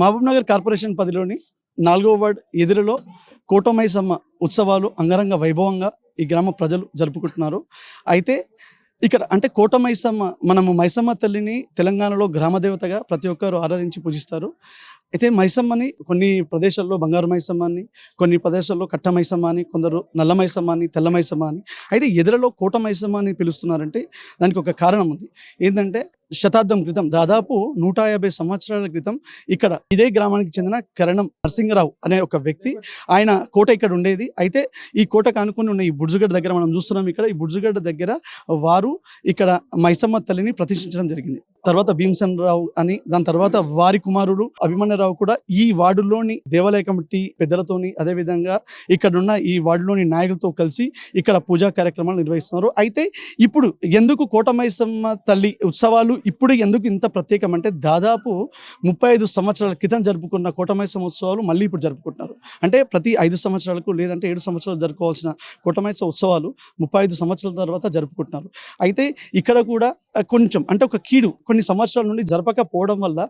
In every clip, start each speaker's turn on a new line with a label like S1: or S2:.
S1: Mahabub Nagar corporation పదిలోని నాలుగవ ward ఎదురులో Kota Maisamma ఉత్సవాలు అంగరంగ వైభవంగా ఈ గ్రామ ప్రజలు జరుపుకుంటున్నారు. అయితే ఇక్కడ అంటే కోట మైసమ్మ మనము మైసమ్మ తల్లిని తెలంగాణలో గ్రామ దేవతగా ప్రతి ఒక్కరు ఆరాధించి పూజిస్తారు. అయితే మైసమ్మని కొన్ని ప్రదేశాల్లో బంగారు మైసమ్మ అని కొన్ని ప్రదేశాల్లో కట్ట మైసమ్మ అని కొందరు నల్ల మైసమ్మ అని తెల్ల మైసమ్మ అని అయితే ఎదురలో కోట మైసమ్మ అని పిలుస్తున్నారంటే దానికి ఒక కారణం ఉంది. ఏంటంటే శతాబ్దం క్రితం దాదాపు నూట యాభై సంవత్సరాల క్రితం ఇక్కడ ఇదే గ్రామానికి చెందిన కరణం నరసింగరావు అనే ఒక వ్యక్తి ఆయన కోట ఇక్కడ ఉండేది. అయితే ఈ కోటకు అనుకుని ఉన్న ఈ బుడ్జుగడ్డ దగ్గర మనం చూస్తున్నాం ఇక్కడ ఈ బుడ్జుగడ్డ దగ్గర వారు ఇక్కడ మైసమ్మ తల్లిని ప్రతిష్ఠించడం జరిగింది. తర్వాత భీమసేన్ రావు అని దాని తర్వాత వారి కుమారుడు అభిమన్యరావు కూడా ఈ వార్డులోని దేవాలయ కమిటీ పెద్దలతోని అదే విధంగా ఇక్కడున్న ఈ వార్డులోని నాయకులతో కలిసి ఇక్కడ పూజా కార్యక్రమాలు నిర్వహిస్తున్నారు. అయితే ఇప్పుడు ఎందుకు కోటమైసమ్మ తల్లి ఉత్సవాలు ఇప్పుడు ఎందుకు ఇంత ప్రత్యేకం అంటే దాదాపు ముప్పై ఐదు సంవత్సరాల క్రితం జరుపుకున్న కోటమైసమ్మ ఉత్సవాలు మళ్ళీ ఇప్పుడు జరుపుకుంటున్నారు. అంటే ప్రతి ఐదు సంవత్సరాలకు లేదంటే ఏడు సంవత్సరాలు జరుపుకోవాల్సిన కోటమైస ఉత్సవాలు ముప్పై ఐదు సంవత్సరాల తర్వాత జరుపుకుంటున్నారు. అయితే ఇక్కడ కూడా కొంచెం అంటే ఒక కీడు కొన్ని సంవత్సరాల నుండి జరపకపోవడం వల్ల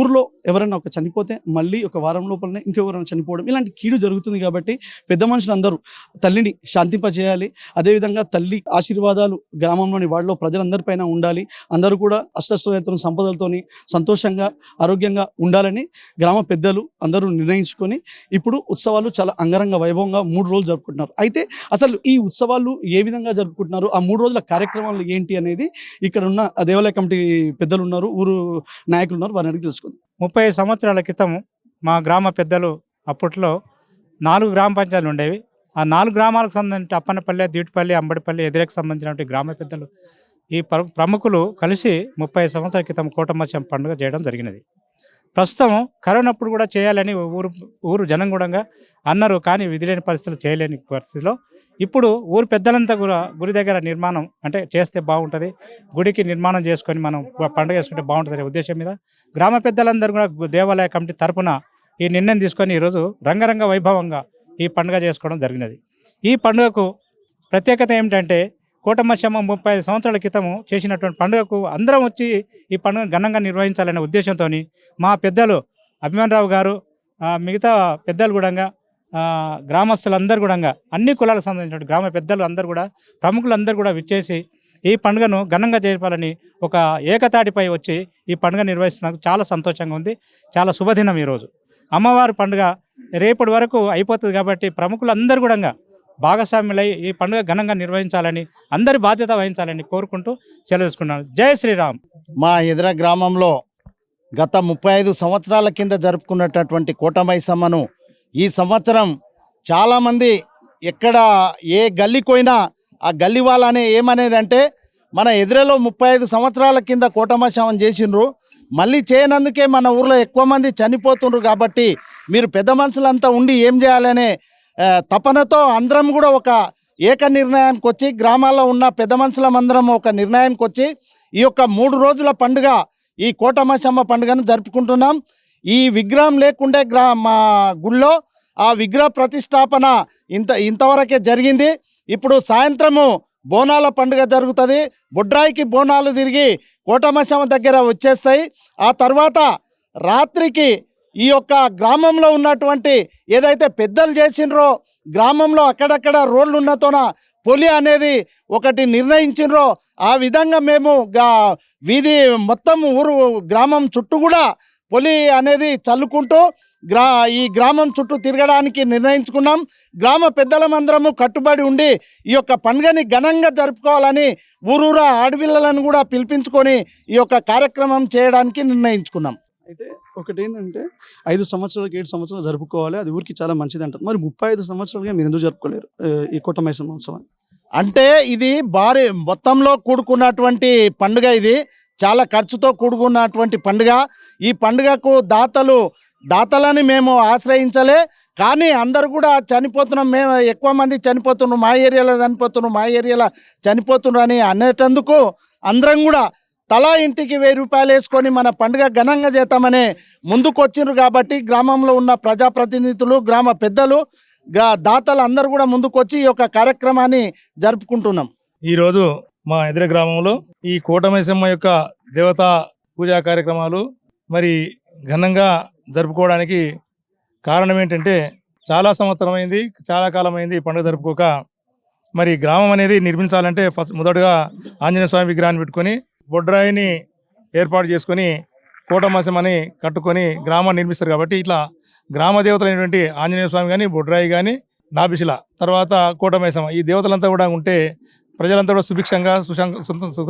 S1: ఊర్లో ఎవరైనా ఒక చనిపోతే మళ్ళీ ఒక వారం లోపలనే ఇంకెవరైనా చనిపోవడం ఇలాంటి కీడు జరుగుతుంది కాబట్టి పెద్ద మనుషులు అందరూ తల్లిని శాంతింపజేయాలి. అదేవిధంగా తల్లి ఆశీర్వాదాలు గ్రామంలోని వాళ్ళలో ప్రజలందరిపైన ఉండాలి. అందరూ కూడా అష్టశ్వరతను సంపదలతోని సంతోషంగా ఆరోగ్యంగా ఉండాలని గ్రామ పెద్దలు అందరూ నిర్ణయించుకొని ఇప్పుడు ఉత్సవాలు చాలా అంగరంగ వైభవంగా మూడు రోజులు జరుపుకుంటున్నారు. అయితే అసలు ఈ ఉత్సవాలు ఏ విధంగా జరుపుకుంటున్నారు? ఆ మూడు రోజుల కార్యక్రమాలు ఏంటి అనేది ఇక్కడ ఉన్న దేవాలయ కమిటీ పెద్ద పెద్దలు ఉన్నారు ఊరు నాయకులు ఉన్నారు వారిని అడిగి తెలుసుకుందాం.
S2: ముప్పై సంవత్సరాల క్రితం మా గ్రామ పెద్దలు అప్పట్లో నాలుగు గ్రామ పంచాయతీలు ఉండేవి. ఆ నాలుగు గ్రామాలకు సంబంధించి అప్పనపల్లి దీటిపల్లి అంబడిపల్లి ఎదురేకి సంబంధించినటువంటి గ్రామ పెద్దలు ఈ ప్ర- ప్రముఖులు కలిసి ముప్పై సంవత్సరాల క్రితం కూటమత్స్యం పండుగ చేయడం జరిగినది. ప్రస్తుతం కరోనా అప్పుడు కూడా చేయాలని ఊరు ఊరు జనం కూడా అన్నారు కానీ విధి లేని పరిస్థితులు చేయలేని పరిస్థితిలో. ఇప్పుడు ఊరు పెద్దలంతా కూడా గుడి దగ్గర నిర్మాణం అంటే చేస్తే బాగుంటుంది. గుడికి నిర్మాణం చేసుకొని మనం పండుగ చేసుకుంటే బాగుంటుంది ఉద్దేశం మీద గ్రామ పెద్దలందరూ కూడా దేవాలయ కమిటీ తరపున ఈ నిర్ణయం తీసుకొని ఈరోజు రంగరంగ వైభవంగా ఈ పండుగ చేసుకోవడం జరిగినది. ఈ పండుగకు ప్రత్యేకత ఏమిటంటే కోటమచ్చమ్మ ముప్పై ఐదు సంవత్సరాల క్రితము చేసినటువంటి పండుగకు అందరం వచ్చి ఈ పండుగ ఘనంగా నిర్వహించాలనే ఉద్దేశంతో మా పెద్దలు అభిమానరావు గారు మిగతా పెద్దలు కూడా గ్రామస్తులందరూ కూడా అన్ని కులాలకు సంబంధించిన గ్రామ పెద్దలు అందరూ కూడా ప్రముఖులందరూ కూడా విచ్చేసి ఈ పండుగను ఘనంగా జరపాలని ఒక ఏకతాటిపై వచ్చి ఈ పండుగ నిర్వహిస్తున్నందుకు చాలా సంతోషంగా ఉంది. చాలా శుభదినం ఈరోజు. అమ్మవారి పండుగ రేపటి వరకు అయిపోతుంది కాబట్టి ప్రముఖులందరూ కూడా భాగస్వాములై ఈ పండుగ ఘనంగా నిర్వహించాలని అందరి బాధ్యత వహించాలని కోరుకుంటూ సెలవుకున్నాను జై శ్రీరామ్.
S3: మా ఎదుర గ్రామంలో గత ముప్పై ఐదు సంవత్సరాల కింద జరుపుకున్నటువంటి కూటమైసమ్మను ఈ సంవత్సరం చాలామంది ఎక్కడ ఏ గల్లీకి ఆ గల్లి వాళ్ళనే ఏమనేదంటే మన ఎదురలో ముప్పై ఐదు సంవత్సరాల కింద కోటమైసమ్మను చేసిండ్రు. మళ్ళీ చేయనందుకే మన ఊర్లో ఎక్కువ మంది చనిపోతుండ్రు కాబట్టి మీరు పెద్ద మనుషులంతా ఉండి ఏం చేయాలనే తపనతో అందరం కూడా ఒక ఏక నిర్ణయానికి వచ్చి గ్రామాల్లో ఉన్న పెద్ద మనుషులమందరం ఒక నిర్ణయానికి వచ్చి ఈ యొక్క మూడు రోజుల పండుగ ఈ కోటమాసమ్మ పండుగను జరుపుకుంటున్నాం. ఈ విగ్రహం లేకుండే గ్రా మా గుళ్ళో ఆ విగ్రహ ప్రతిష్టాపన ఇంత ఇంతవరకే జరిగింది. ఇప్పుడు సాయంత్రము బోనాల పండుగ జరుగుతుంది. బుడ్రాయికి బోనాలు తిరిగి కోటమాసమ్మ దగ్గర వచ్చేస్తాయి. ఆ తర్వాత రాత్రికి ఈ యొక్క గ్రామంలో ఉన్నటువంటి ఏదైతే పెద్దలు చేసినరో గ్రామంలో అక్కడక్కడ రోడ్లు ఉన్నతోన పొలి అనేది ఒకటి నిర్ణయించినరో ఆ విధంగా మేము గా వీధి మొత్తం ఊరు గ్రామం చుట్టూ కూడా పొలి అనేది చల్లుకుంటూ గ్రా ఈ గ్రామం చుట్టూ తిరగడానికి నిర్ణయించుకున్నాం. గ్రామ పెద్దలమందరము కట్టుబడి ఉండి ఈ యొక్క పండుగని ఘనంగా జరుపుకోవాలని ఊరూరా ఆడపిల్లలను కూడా పిలిపించుకొని ఈ యొక్క కార్యక్రమం చేయడానికి నిర్ణయించుకున్నాం.
S1: ఒకటి ఏంటంటే ఐదు సంవత్సరాలకు ఏడు సంవత్సరాలు జరుపుకోవాలి అది ఊరికి చాలా మంచిది అంటారు మరి ముప్పై ఐదు సంవత్సరాలుగా మీరు ఎందుకు జరుపుకోలేరు ఈ కోటమైసమ్మ ఉత్సవాన్ని
S3: అంటే ఇది భారీ మొత్తంలో కూడుకున్నటువంటి పండుగ ఇది. చాలా ఖర్చుతో కూడుకున్నటువంటి పండుగ. ఈ పండుగకు దాతలు దాతలని మేము ఆశ్రయించలే. కానీ అందరు కూడా చనిపోతున్నాం మేము ఎక్కువ మంది చనిపోతున్నాం మా ఏరియాలో చనిపోతున్నాం మా ఏరియాలో చనిపోతున్నారు అని అనేటందుకు అందరం కూడా తలా ఇంటికి వెయ్యి రూపాయలు వేసుకొని మన పండుగ ఘనంగా చేద్దామనే ముందుకొచ్చిండ్రు కాబట్టి గ్రామంలో ఉన్న ప్రజాప్రతినిధులు గ్రామ పెద్దలు దాతలు అందరూ కూడా ముందుకొచ్చి ఈ యొక్క కార్యక్రమాన్ని జరుపుకుంటున్నాం.
S4: ఈరోజు మా ఎదురు గ్రామంలో ఈ కూటమేశమ్మ యొక్క దేవతా పూజా కార్యక్రమాలు మరి ఘనంగా జరుపుకోవడానికి కారణం ఏంటంటే చాలా సంవత్సరమైంది చాలా కాలమైంది ఈ పండుగ జరుపుకోక మరి గ్రామం అనేది నిర్మించాలంటే ఫస్ట్ మొదటగా ఆంజనేయ స్వామి విగ్రహాన్ని పెట్టుకొని బొడ్రాయిని ఏర్పాటు చేసుకొని కోటమాసం అని కట్టుకొని గ్రామాన్ని నిర్మిస్తారు కాబట్టి ఇట్లా గ్రామ దేవతలైనటువంటి ఆంజనేయ స్వామి కానీ బొడ్రాయి కానీ నాభిశిల తర్వాత కోటమైసమ్మ ఈ దేవతలంతా కూడా ఉంటే ప్రజలంతా కూడా సుభిక్షంగా సుఖ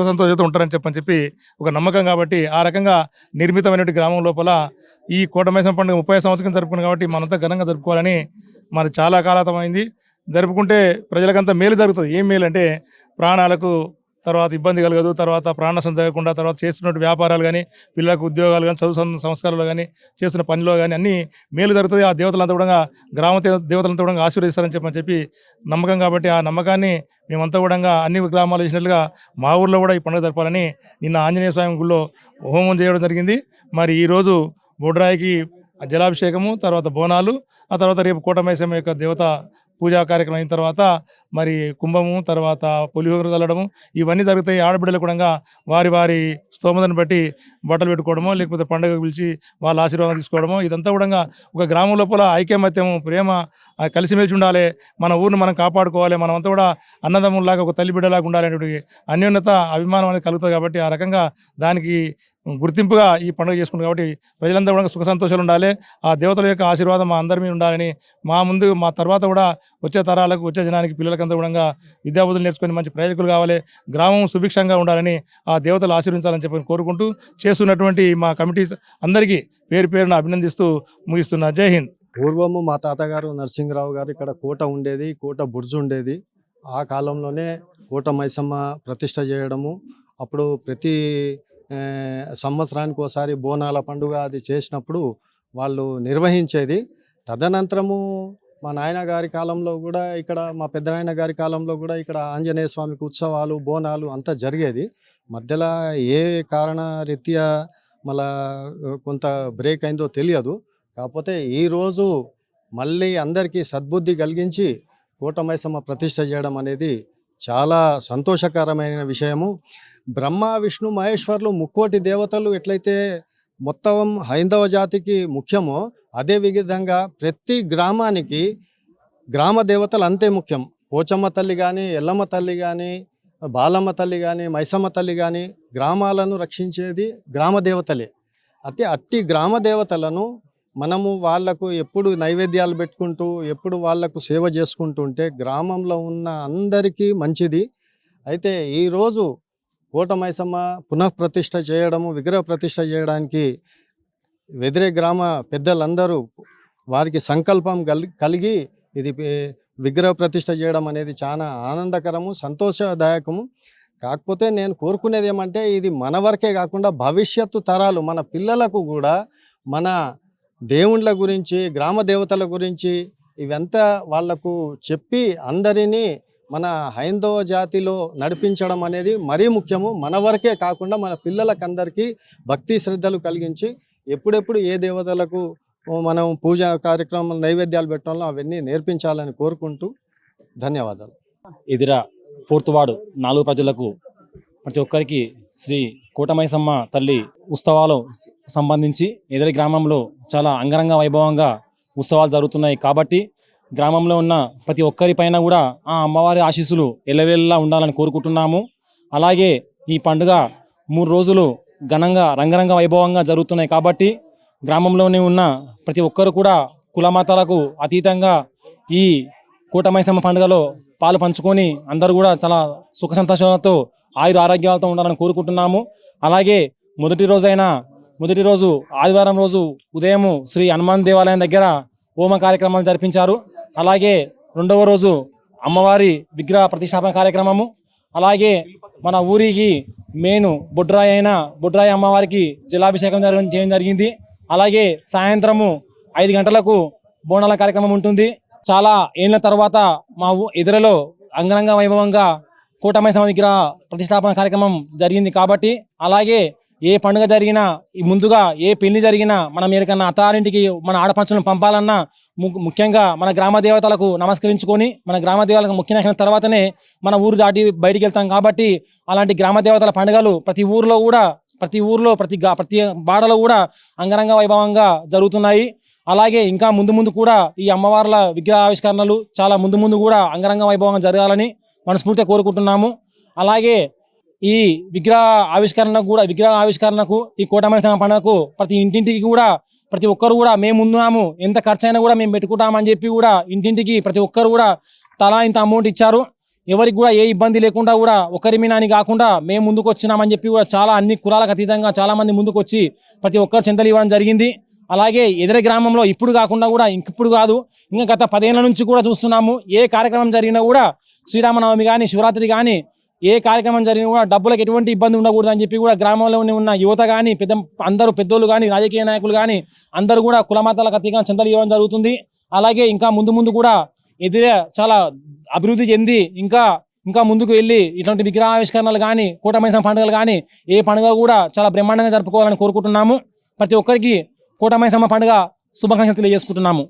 S4: సంతోషంతో ఉంటారని చెప్పని చెప్పి ఒక నమ్మకం కాబట్టి ఆ రకంగా నిర్మితమైనటువంటి గ్రామం లోపల ఈ కోటమైసం పండుగ ముప్పై సంవత్సరం జరుపుకున్నాం కాబట్టి మనంతా ఘనంగా జరుపుకోవాలని మరి చాలా కాలాతమైంది. జరుపుకుంటే ప్రజలకంతా మేలు జరుగుతుంది. ఏం మేలు అంటే ప్రాణాలకు తర్వాత ఇబ్బంది కలగదు తర్వాత ప్రాణ జరగకుండా తర్వాత చేస్తున్న వ్యాపారాలు కానీ పిల్లలకు ఉద్యోగాలు కానీ చదువు సంస్కారాలు కానీ చేస్తున్న పనిలో కానీ అన్నీ మేలు జరుగుతుంది ఆ దేవతలంతా కూడా గ్రామ దేవతలంతా కూడా ఆశీర్వదిస్తారని చెప్పని చెప్పి నమ్మకం కాబట్టి ఆ నమ్మకాన్ని మేమంతా కూడా అన్ని గ్రామాలు చేసినట్లుగా మా ఊర్లో కూడా ఈ పండుగ జరపాలని నిన్న ఆంజనేయ స్వామి గుళ్ళో హోమం చేయడం జరిగింది. మరి ఈరోజు బొడ్రాయికి జలాభిషేకము తర్వాత బోనాలు ఆ తర్వాత రేపు కోటమైసమ్మ యొక్క దేవత పూజా కార్యక్రమం అయిన తర్వాత మరి కుంభము తర్వాత పులిహోర చల్లడము ఇవన్నీ జరుగుతాయి. ఆడబిడ్డలు కూడా వారి వారి స్తోమతను బట్టి బట్టలు పెట్టుకోవడమో లేకపోతే పండుగ పిలిచి వాళ్ళ ఆశీర్వాదం తీసుకోవడమో ఇదంతా కూడా ఒక గ్రామం లోపల ఐక్యమత్యము ప్రేమ కలిసిమెలిసి ఉండాలి. మన ఊరిని మనం కాపాడుకోవాలి. మనమంతా కూడా అన్నదమ్ముల్లాగా ఒక తల్లి బిడ్డలాగా ఉండాలనేటువంటి అన్యోన్యత అభిమానం అనేది కలుగుతుంది కాబట్టి ఆ రకంగా దానికి గుర్తింపుగా ఈ పండుగ చేసుకుంటాం కాబట్టి ప్రజలందరూ కూడా సుఖ సంతోషాలు ఉండాలి. ఆ దేవతల యొక్క ఆశీర్వాదం మా అందరి మీద ఉండాలని మా ముందు మా తర్వాత కూడా వచ్చే తరాలకు వచ్చే జనానికి పిల్లలకంతా కూడా విద్యాబుద్ధులు నేర్చుకొని మంచి ప్రయోజకులు కావాలి. గ్రామం సుభిక్షంగా ఉండాలని ఆ దేవతలు ఆశీర్వించాలని చెప్పి కోరుకుంటూ చేస్తున్నటువంటి మా కమిటీ అందరికీ పేరు పేరున అభినందిస్తూ ముగిస్తున్నా. జై హింద్.
S5: పూర్వము మా తాతగారు నరసింహరావు గారు ఇక్కడ కోట ఉండేది కోట బుర్జు ఉండేది. ఆ కాలంలోనే కోట మైసమ్మ ప్రతిష్ట చేయడము అప్పుడు ప్రతి సంవత్సరానికి ఒకసారి బోనాల పండుగ అది చేసినప్పుడు వాళ్ళు నిర్వహించేది. తదనంతరము మా నాయన గారి కాలంలో కూడా ఇక్కడ మా పెద్దనాయన గారి కాలంలో కూడా ఇక్కడ ఆంజనేయ స్వామికి ఉత్సవాలు బోనాలు అంతా జరిగేది. మధ్యలో ఏ కారణ రీత్యా మళ్ళా కొంత బ్రేక్ అయిందో తెలియదు. కాకపోతే ఈరోజు మళ్ళీ అందరికీ సద్బుద్ధి కలిగించి కూటమైసమ్మ ప్రతిష్ట చేయడం అనేది చాలా సంతోషకరమైన విషయము. బ్రహ్మ విష్ణు మహేశ్వర్లు ముక్కోటి దేవతలు ఎట్లయితే మొత్తం హైందవ జాతికి ముఖ్యమో అదే విధంగా ప్రతి గ్రామానికి గ్రామ దేవతలు అంతే ముఖ్యం. పోచమ్మ తల్లి కానీ ఎల్లమ్మ తల్లి కానీ బాలమ్మ తల్లి కానీ మైసమ్మ తల్లి కానీ గ్రామాలను రక్షించేది గ్రామ దేవతలే. అయితే అట్టి గ్రామ దేవతలను మనము వాళ్ళకు ఎప్పుడు నైవేద్యాలు పెట్టుకుంటూ ఎప్పుడు వాళ్ళకు సేవ చేసుకుంటుంటే గ్రామంలో ఉన్న అందరికీ మంచిది. అయితే ఈరోజు కోటమైసమ్మ పునఃప్రతిష్ఠ చేయడము విగ్రహ ప్రతిష్ఠ చేయడానికి వెదిరే గ్రామ పెద్దలందరూ వారికి సంకల్పం కలిగి ఇది విగ్రహ ప్రతిష్ఠ చేయడం అనేది చాలా ఆనందకరము సంతోషదాయకము. కాకపోతే నేను కోరుకునేది ఏమంటే ఇది మన వరకే కాకుండా భవిష్యత్తు తరాలు మన పిల్లలకు కూడా మన దేవుళ్ళ గురించి గ్రామ దేవతల గురించి ఇవంతా వాళ్ళకు చెప్పి అందరినీ మన హైందవ జాతిలో నడిపించడం అనేది మరీ ముఖ్యము. మన వరకే కాకుండా మన పిల్లలకందరికీ భక్తి శ్రద్ధలు కలిగించి ఎప్పుడెప్పుడు ఏ దేవతలకు మనం పూజా కార్యక్రమాలు నైవేద్యాలు పెట్టాలో అవన్నీ నేర్పించాలని కోరుకుంటూ ధన్యవాదాలు.
S6: ఎదిర ఫోర్త్ వార్డు నాలుగు ప్రజలకు ప్రతి ఒక్కరికి శ్రీ కోటమైసమ్మ తల్లి ఉత్సవాలు సంబంధించి ఎదిరి గ్రామంలో చాలా అంగరంగ వైభవంగా ఉత్సవాలు జరుగుతున్నాయి. కాబట్టి గ్రామంలో ఉన్న ప్రతి ఒక్కరి పైన కూడా ఆ అమ్మవారి ఆశీస్సులు ఎల్లవేళలా ఉండాలని కోరుకుంటున్నాము. అలాగే ఈ పండుగ మూడు రోజులు ఘనంగా రంగరంగ వైభవంగా జరుగుతున్నాయి. కాబట్టి గ్రామంలోనే ఉన్న ప్రతి ఒక్కరు కూడా కులమతాలకు అతీతంగా ఈ కూటమైసమ్మ పండుగలో పాలు పంచుకొని అందరూ కూడా చాలా సుఖ సంతోషాలతో ఆయుర ఆరోగ్యాలతో ఉండాలని కోరుకుంటున్నాము. అలాగే మొదటి రోజైన మొదటి రోజు ఆదివారం రోజు ఉదయము శ్రీ హనుమాన్ దేవాలయం దగ్గర హోమ కార్యక్రమాలు జరిపించారు. అలాగే రెండవ రోజు అమ్మవారి విగ్రహ ప్రతిష్టాపన కార్యక్రమము. అలాగే మన ఊరికి మెయిన్ బొడ్రాయి అయిన బొడ్రాయి అమ్మవారికి జలాభిషేకం జరగ చేయడం జరిగింది. అలాగే సాయంత్రము ఐదు గంటలకు బోనాల కార్యక్రమం ఉంటుంది. చాలా ఏళ్ళ తర్వాత మా ఊ అంగరంగ వైభవంగా కూటమి విగ్రహ ప్రతిష్టాపన కార్యక్రమం జరిగింది కాబట్టి అలాగే ఏ పండుగ జరిగినా ముందుగా ఏ పెళ్ళి జరిగినా మనం ఏడికన్నా అత్తారింటికి మన ఆడపంచులను పంపాలన్నా ము- ముఖ్యంగా మన గ్రామ దేవతలకు నమస్కరించుకొని మన గ్రామ దేవతలకు ముఖ్యమైన తర్వాతనే మన ఊరు దాటి బయటికి వెళ్తాం కాబట్టి అలాంటి గ్రామ దేవతల పండుగలు ప్రతి ఊర్లో కూడా ప్రతి ఊర్లో ప్రతి గా ప్రతి బాడలో కూడా అంగరంగ వైభవంగా జరుగుతున్నాయి. అలాగే ఇంకా ముందు ముందు కూడా ఈ అమ్మవార్ల విగ్రహ ఆవిష్కరణలు చాలా ముందు ముందు కూడా అంగరంగ వైభవంగా జరగాలని మనస్ఫూర్తిగా కోరుకుంటున్నాము. అలాగే ఈ విగ్రహ ఆవిష్కరణకు కూడా విగ్రహ ఆవిష్కరణకు ఈ కోటమైసమ్మ పండుగకు ప్రతి ఇంటింటికి కూడా ప్రతి ఒక్కరు కూడా మేము ఉన్నాము ఎంత ఖర్చు అయినా కూడా మేము పెట్టుకుంటామని చెప్పి కూడా ఇంటింటికి ప్రతి ఒక్కరు కూడా తలా ఇంత అమౌంట్ ఇచ్చారు. ఎవరికి కూడా ఏ ఇబ్బంది లేకుండా కూడా ఒకరి మీనాని కాకుండా మేము ముందుకు వచ్చినామని చెప్పి కూడా చాలా అన్ని కులాలకు అతీతంగా చాలామంది ముందుకు వచ్చి ప్రతి ఒక్కరు చింతలు ఇవ్వడం జరిగింది. అలాగే ఎదుర గ్రామంలో ఇప్పుడు కాకుండా కూడా ఇంకిప్పుడు కాదు ఇంకా గత పదేళ్ళ నుంచి కూడా చూస్తున్నాము. ఏ కార్యక్రమం జరిగినా కూడా శ్రీరామనవమి కానీ శివరాత్రి కానీ ఏ కార్యక్రమం జరిగినా కూడా డబ్బులకు ఎటువంటి ఇబ్బంది ఉండకూడదు అని చెప్పి కూడా గ్రామంలో ఉన్న యువత కానీ పెద్ద అందరూ పెద్దోళ్ళు కానీ రాజకీయ నాయకులు కానీ అందరూ కూడా కులమతాలకు అతీతంగా చింతలు ఇవ్వడం జరుగుతుంది. అలాగే ఇంకా ముందు ముందు కూడా ఎదురే చాలా అభివృద్ధి చెంది ఇంకా ఇంకా ముందుకు వెళ్ళి ఇటువంటి విగ్రహావిష్కరణలు కానీ కూటమైసం పండుగలు కానీ ఏ పండుగ కూడా చాలా బ్రహ్మాండంగా జరుపుకోవాలని కోరుకుంటున్నాము. ప్రతి ఒక్కరికి కూటమైసమ్మ పండుగ శుభాకాంక్షలు తెలియజేసుకుంటున్నాము.